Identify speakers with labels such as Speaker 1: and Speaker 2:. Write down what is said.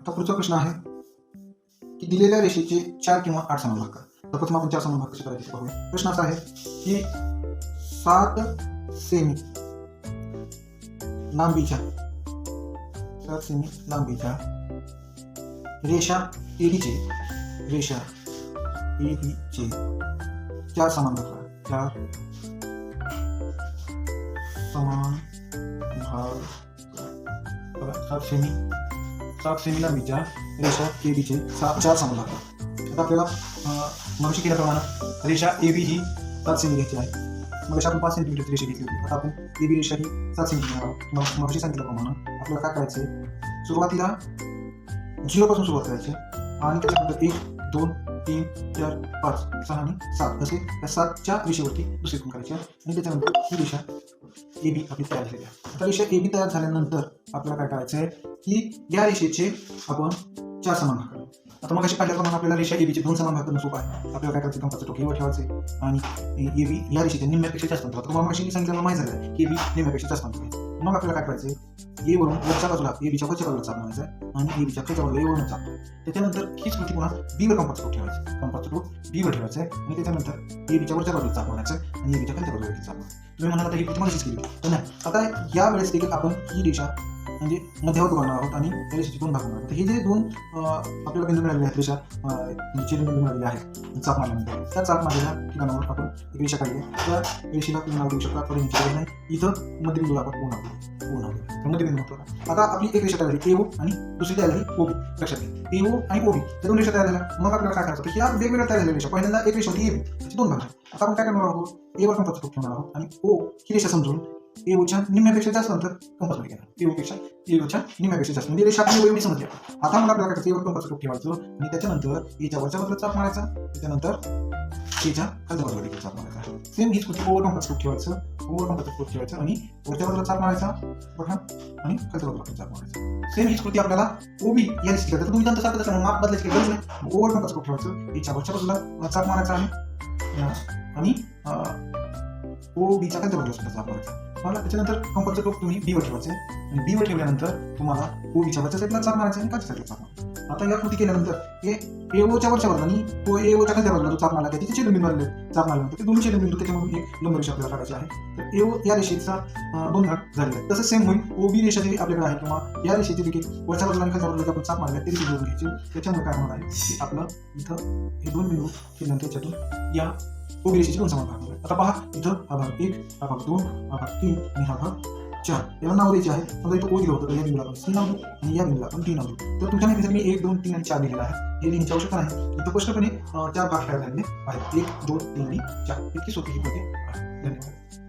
Speaker 1: आता पुढचा प्रश्न आहे की दिलेल्या रेषेचे चार किंवा आठ समान भाग करा तर प्रथम आपण चार समान भाग कसे करायचे पाहूया प्रश्न असा आहे की सात सेमी लांबीच्या सात सेमी लांबीच्या रेषा एडीचे रेषा एडीचे चार समान भाग करा चार समान भाग. सात सेमी सात सेमीला विचार रेषा ए बीचे सात चार सांगू लागतात आता आपल्याला मनुष्य केल्याप्रमाणे रेषा ए बी ही सात सेमी घ्यायची आहे. मग आपण पाच सेंटीमीटरची रेषा घेतली होती. आता आपण ए बी रेषा ही सात सेंटीमीटर आहोत. मग सांगितल्याप्रमाणे आपल्याला काय करायचं आहे सुरुवातीला झिरोपासून सुरुवात करायची आणि त्याच्यानंतर एक दोन तीन चार पाच सहा आणि सात. असे या सातच्या रेषेवरती दुसरी करायची आणि त्याच्यानंतर ही रेषा ए बी आपली तयार झालेली आहे आता रेषा ए बी तयार झाल्यानंतर आपल्याला काय करायचं आहे की या रेषेचे आपण चार समान भाग आता मग अशी पाहिल्याप्रमाणे आपल्याला रेषा ए बीचे दोन समान भाग करणं सोपं आहे. आपल्याला काय करायचं कंपाचं टोकेवर ठेवायचे आणि ए बी या रेषेच्या निम्म्यापेक्षा जास्त अंतर तुम्हाला मग सांगितलं माहिती झालं की ए बी निम्म्यापेक्षा जास्त अंतर आहे. मग आपल्याला काय करायचं ए वरून वरच्या बाजूला ए बीच्या वरच्या बाजूला चाप मारायचा आहे आणि ए बीच्या खालच्या बाजूला ए वरून चाप. त्याच्यानंतर हीच कृती पुन्हा बी वर कंपाचं ठेवायचं. कंपाचं टोक बी वर ठेवायचं आहे आणि त्याच्यानंतर ए बीच्या वरच्या बाजूला चाप मारायचं आहे आणि ए बीच्या खालच्या बाजूला चाप मारायचं तुम्ही म्हणाला आता ही कृती मगाशीच केली. तर नाही. आता या वेळेस देखील आपण ही रेषा म्हणजे मध्यावर बनवणार आहोत आणि त्याला रेषेचे दोन भाग आहोत तर हे जे दोन आपल्याला बिंदू मिळालेले आहेत रेषा अं, म्हणजे मिळालेले आहेत चाप मारल्यानंतर. त्या चाप मारलेल्या ठिकाणावर आपण एक रेषा काढली त्या रेषेला तुम्ही नाव देऊ शकता परिमिती नाही. इथं मध्यबिंदूला आपण पूर्ण आपलं पूर्ण तर मध्यबिंदू महत्त्वाचा आता आपली एक रेषा तयार झाली एओ आणि दुसरी तयार झाली ओबी लक्षात घ्या. एओ आणि ओबी त्या दोन रेषा तयार झाल्या. मग आपल्याला काय करायचं? ह्या वेगवेगळ्या तयार झालेल्या रेषा पहिल्यांदा एक रेषा होती ए त्याचे दोन भाग आता आपण काय करणार आहोत? ए वर कंपास ठेवणार आहोत आणि ओ ही रेषा समजून ए ओच्या निम्म्यापेक्षा जास्त अंतर कंपासमध्ये घेणार. ए ओपेक्षा ए ओच्या निम्म्यापेक्षा जास्त. म्हणजे रेषा आपली एवढी समजली आता मग आपल्याला काय करायचं एवर कंपास ठेवायचं आणि त्याच्यानंतर एच्या वरच्या बाजूला चाप मारायचा. त्याच्यानंतर एच्या खालच्या बाजूला देखील चाप मारायचा. सेम हीच कृती ओव्हर कंपास ठेवायचं ओव्हर कंपास ठेवायचं आणि वरच्या बाजूला चाप मारायचा. बघा. आणि खालच्या बाजूला चाप मारायचा. सेम हीच कृती आपल्याला ओबी या दिसली तर तुम्ही नंतर सारखं त्याचं माप बदलायची काही गरज नाही. ओव्हर कंपास ठेवायचं एच्या वरच्या बाजूला चाप मारायचा आणि या, आणि ओ बीच्या खालच्या बाजूला चाप मारायचा. मला त्याच्यानंतर कंपासचं टोक तुम्ही बी वर ठेवायचे आणि बी वर ठेवल्यानंतर तुम्हाला ओ बीच्या साईडला चाप मारायचा आणि खालच्या साईडला चाप आता या कृती केल्यानंतर हे ए ओच्या वरच्या बाजूला आणि तो ए ओच्या खालच्या बाजूला तो चाप मारला त्याचे छेदनबिंदू आले चार मारल्यानंतर ते दोन्ही छेदनबिंदू त्याच्यामध्ये एक लंब रेषा आपल्याला काढायची आहे. तर ए ओ या रेषेचा दोन भाग झालेला आहे. तसं सेम होईल ओ बी रेषा जी आपल्याकडे आहे किंवा या रेषेची देखील वरच्या बाजूला आणि खालच्या बाजूला आपण चाप मारल्या ते देखील जोडून घ्यायची त्याच्यामुळे काय होणार आहे? की आपलं इथं हे दोन बिंदू केल्यानंतर त्याच्यातून या ओबी रेषेचे दोन समान भाग आता पहा इथं हा भाग एक हा भाग दोन हा भाग तीन आणि हा भाग चार. याला नाव द्यायचे आहे समजा इथं ओ दिलं होतं तर या बिंदूला आपण सी नाव देऊ आणि या बिंदूला आपण टी नाव देऊ. तर तुमच्या माहितीसाठी मी एक दोन तीन आणि चार लिहिलेला आहे. हे लिहिण्याची आवश्यकता नाही. इथं स्पष्टपणे चार भाग खेळायला झालेले आहेत. एक दोन तीन आणि चार. इतकी सोपी ही पद्धत आहे. धन्यवाद.